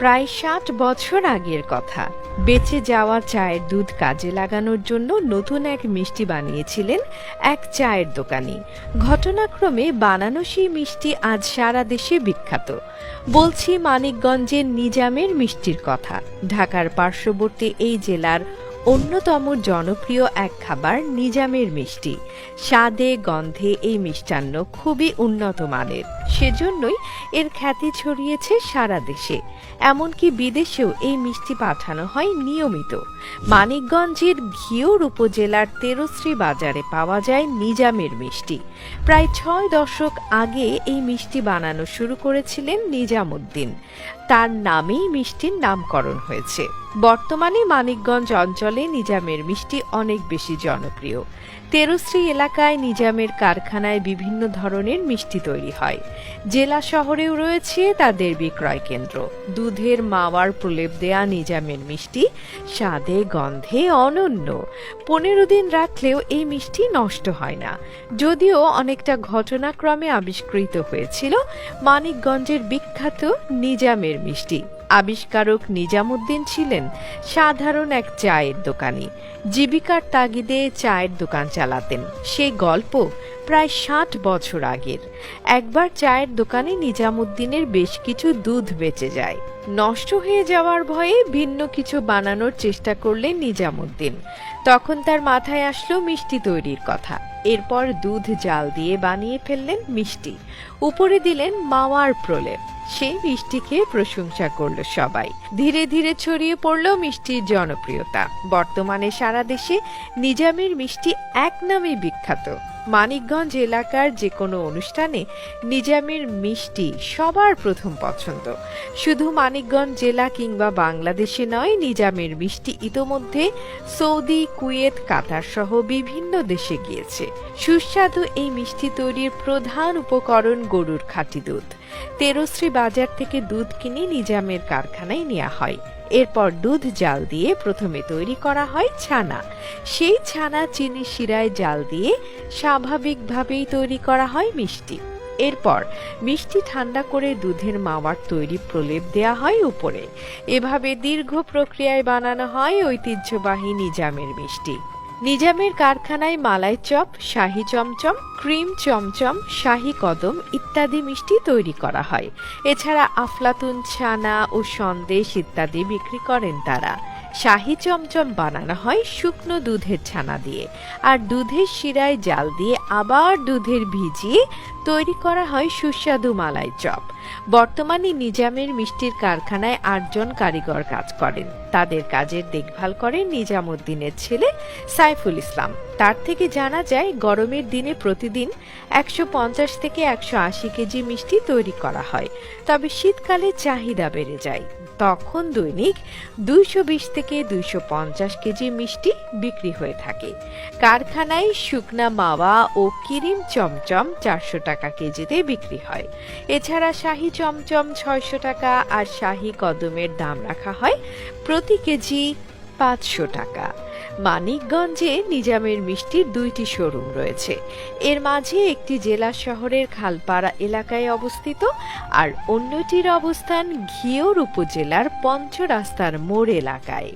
প্রায় ষাট বছর আগের কথা। বেঁচে যাওয়া চায়ের দুধ কাজে লাগানোর জন্য নতুন এক মিষ্টি বানিয়েছিলেন এক চায়ের দোকানি। ঘটনাক্রমে বানানো সেই মিষ্টি আজ সারা দেশে বিখ্যাত। বলছি মানিকগঞ্জের নিজামের মিষ্টির কথা। ঢাকার পার্শ্ববর্তী এই জেলার অন্যতম জনপ্রিয় এক খাবার নিজামের মিষ্টি। স্বাদে, গন্ধে এই মিষ্টান্ন খুবই উন্নত মানের। সেজন্যই এর খ্যাতি ছড়িয়েছে সারা দেশে। এমনকি বিদেশেও এই মিষ্টি পাঠানো হয় নিয়মিত। মানিকগঞ্জের ঘিওর উপজেলার তেরশ্রী বাজারে পাওয়া যায় নিজামের মিষ্টি। প্রায় ছয় দশক আগে এই মিষ্টি বানানো শুরু করেছিলেন নিজামুদ্দিন। তার নামেই মিষ্টির নামকরণ হয়েছে। বর্তমানে মানিকগঞ্জ অঞ্চলে নিজামের মিষ্টি অনেক বেশি জনপ্রিয়। তেরশ্রী এলাকায় নিজামের কারখানায় বিভিন্ন ধরনের মিষ্টি তৈরি হয়। জেলা শহরেও রয়েছে তাদের বিক্রয় কেন্দ্র। দুধের মাওয়ার প্রলেপ দেয়া নিজামের মিষ্টি স্বাদে, গন্ধে অনন্য। পনেরো দিন রাখলেও এই মিষ্টি নষ্ট হয় না। যদিও অনেকটা ঘটনাক্রমে আবিষ্কৃত হয়েছিল, মানিকগঞ্জের বিখ্যাত নিজামের মিষ্টি। আবিষ্কারক নিজামুদ্দিন ছিলেন সাধারণ এক চায়ের দোকানি। জীবিকার তাগিদে চায়ের দোকান চালাতেন। সেই গল্প প্রায় ষাট বছর আগের। একবার চায়ের দোকানে নিজামুদ্দিনের বেশ কিছু দুধ বেঁচে যায়। নষ্ট হয়ে যাওয়ার ভয়ে ভিন্ন কিছু বানানোর চেষ্টা করলেন নিজামুদ্দিন। তখন তার মাথায় আসলো মিষ্টি তৈরির কথা। এরপর দুধ জাল দিয়ে বানিয়ে ফেললেন মিষ্টি। উপরে দিলেন মাওয়ার প্রলেপ। সেই মিষ্টি খেয়ে প্রশংসা করল সবাই। ধীরে ধীরে ছড়িয়ে পড়ল মিষ্টির জনপ্রিয়তা। বর্তমানে সারা দেশে নিজামের মিষ্টি এক নামে বিখ্যাত। মানিকগঞ্জ এলাকার যে কোনো অনুষ্ঠানে নিজামের মিষ্টি সবার প্রথম পছন্দ। শুধু মানিকগঞ্জ জেলা কিংবা বাংলাদেশে নয়, নিজামের মিষ্টি ইতোমধ্যে সৌদি, কুয়েত, কাতার সহ বিভিন্ন দেশে গিয়েছে। সুস্বাদু এই মিষ্টি তৈরির প্রধান উপকরণ গরুর খাঁটি দুধ। তেরশ্রী বাজার থেকে দুধ কিনে নিজামের কারখানায় নেওয়া হয়। এরপর দুধ জাল দিয়ে প্রথমে তৈরি করা হয় ছানা। সেই ছানা চিনি শিরায় জাল দিয়ে স্বাভাবিকভাবেই তৈরি করা হয় মিষ্টি। এরপর মিষ্টি ঠান্ডা করে দুধের মাওয়ার তৈরি প্রলেপ দেয়া হয় উপরে। এভাবে দীর্ঘ প্রক্রিয়ায় বানানো হয় ঐতিহ্যবাহী নিজামের মিষ্টি। নিজামের কারখানায় মালাই চপ, শাহি চমচম, ক্রিম চমচম, শাহি কদম ইত্যাদি মিষ্টি তৈরি করা হয়। এছাড়া আফলাতুন, ছানা ও সন্দেশ ইত্যাদি বিক্রি করেন তারা। শাহি চমচম বানানো হয় শুকনো দুধের ছানা দিয়ে। আর দুধের শিরায় জাল দিয়ে আবার দুধের ভিজিয়ে তৈরি করা হয় সুস্বাদু মালাই চপ। বর্তমানে নিজামের মিষ্টির কারখানায় আটজন কারিগর কাজ করেন। তাদের কাজের দেখভাল করেন নিজামুদ্দিনের ছেলে সাইফুল ইসলাম। তার থেকে জানা যায়, গরমের দিনে প্রতিদিন একশো পঞ্চাশ থেকে একশো আশি কেজি মিষ্টি তৈরি করা হয়। তবে শীতকালে চাহিদা বেড়ে যায়। তখন দৈনিক দুইশো বিশ থেকে দুইশো পঞ্চাশ কেজি মিষ্টি বিক্রি হয়ে থাকে। কারখানায় শুকনা মাওয়া ও কিরিম চমচম চারশো টাকা কেজিতে বিক্রি হয়। এছাড়া শাহি চমচম ছয়শো টাকা আর শাহী কদমের দাম রাখা হয় প্রতি কেজি পাঁচশো টাকা। মানিকগঞ্জে নিজামের মিষ্টির দুইটি শোরুম রয়েছে। এর মাঝে একটি জেলা শহরের খালপাড়া এলাকায় অবস্থিত আর অন্যটির অবস্থান ঘিওর উপজেলার পঞ্চরাস্তার মোড় এলাকায়।